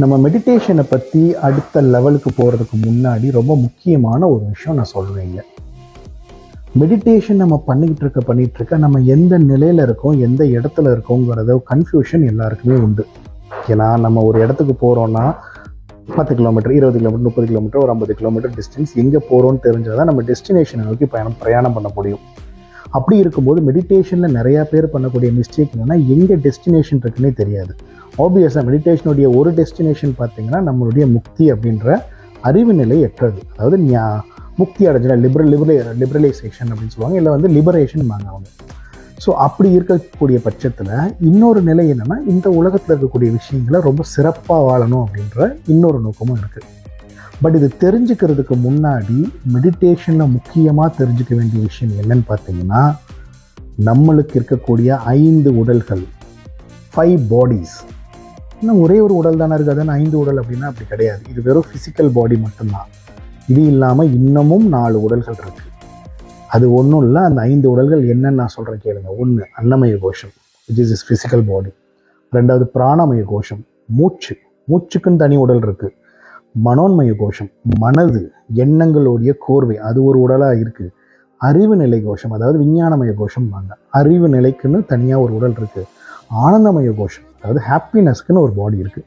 நம்ம மெடிடேஷனை பற்றி அடுத்த லெவலுக்கு போகிறதுக்கு முன்னாடி ரொம்ப முக்கியமான ஒரு விஷயம் நான் சொல்லுவேங்க மெடிடேஷன் நம்ம பண்ணிக்கிட்டு இருக்க பண்ணிகிட்டு இருக்க நம்ம எந்த நிலையில் இருக்கோம் எந்த இடத்துல இருக்கோங்கிறத கன்ஃபியூஷன் எல்லாருக்குமே உண்டு. ஏன்னா நம்ம ஒரு இடத்துக்கு போகிறோன்னா பத்து கிலோமீட்டர் இருபது கிலோமீட்டர் முப்பது கிலோமீட்டர் ஒரு ஐம்பது கிலோமீட்டர் டிஸ்டன்ஸ் எங்கே போகிறோன்னு தெரிஞ்சால் தான் நம்ம டெஸ்டினேஷனை நோக்கி பயணம் பிரயாணம் பண்ண முடியும். அப்படி இருக்கும்போது மெடிடேஷனில் நிறையா பேர் பண்ணக்கூடிய மிஸ்டேக் என்னென்னா எங்கே டெஸ்டினேஷன் இருக்குன்னே தெரியாது. ஆப்வியஸாக மெடிடேஷனுடைய ஒரு டெஸ்டினேஷன் பார்த்திங்கன்னா நம்மளுடைய முக்தி அப்படின்ற அறிவு நிலை எட்டுறது அதாவது ஞா- முக்தி அடைஞ்சல லிபரல் லிபரலே லிபரலைசேஷன் அப்படின்னு சொல்லுவாங்க இல்லை வந்து லிபரேஷன் வாங்க அவங்க. ஸோ அப்படி இருக்கக்கூடிய பட்சத்தில் இன்னொரு நிலை என்னென்னா இந்த உலகத்தில் இருக்கக்கூடிய விஷயங்களை ரொம்ப சிறப்பாக வாழணும் அப்படின்ற இன்னொரு நோக்கமும் இருக்குது பட் இது தெரிஞ்சுக்கிறதுக்கு முன்னாடி மெடிடேஷனில் முக்கியமாக தெரிஞ்சுக்க வேண்டிய விஷயம் என்னன்னு பார்த்தீங்கன்னா நம்மளுக்கு இருக்கக்கூடிய ஐந்து உடல்கள் ஃபைவ் பாடிஸ் இன்னும் ஒரே ஒரு உடல் தானே இருக்குது அதான் ஐந்து உடல் அப்படின்னா அப்படி கிடையாது. இது வெறும் ஃபிசிக்கல் பாடி மட்டும்தான். இது இல்லாமல் இன்னமும் நாலு உடல்கள் இருக்குது அது ஒன்றும் இல்லை அந்த ஐந்து உடல்கள் என்னன்னு நான் சொல்கிறேன் கேளுங்க. ஒன்று அன்னமய கோஷம் which is is physical body ரெண்டாவது பிராணமய கோஷம் மூச்சு. மூச்சுக்குன்னு தனி உடல் இருக்குது மனோன்மய கோஷம் மனது எண்ணங்களுடைய கோர்வை அது ஒரு உடலாக இருக்குது அறிவு நிலை கோஷம் அதாவது விஞ்ஞானமய கோஷம் வாங்க அறிவு நிலைக்குன்னு தனியாக ஒரு உடல் இருக்குது ஆனந்தமய கோஷம் அதாவது ஹாப்பினஸ்க்குன்னு ஒரு பாடி இருக்குது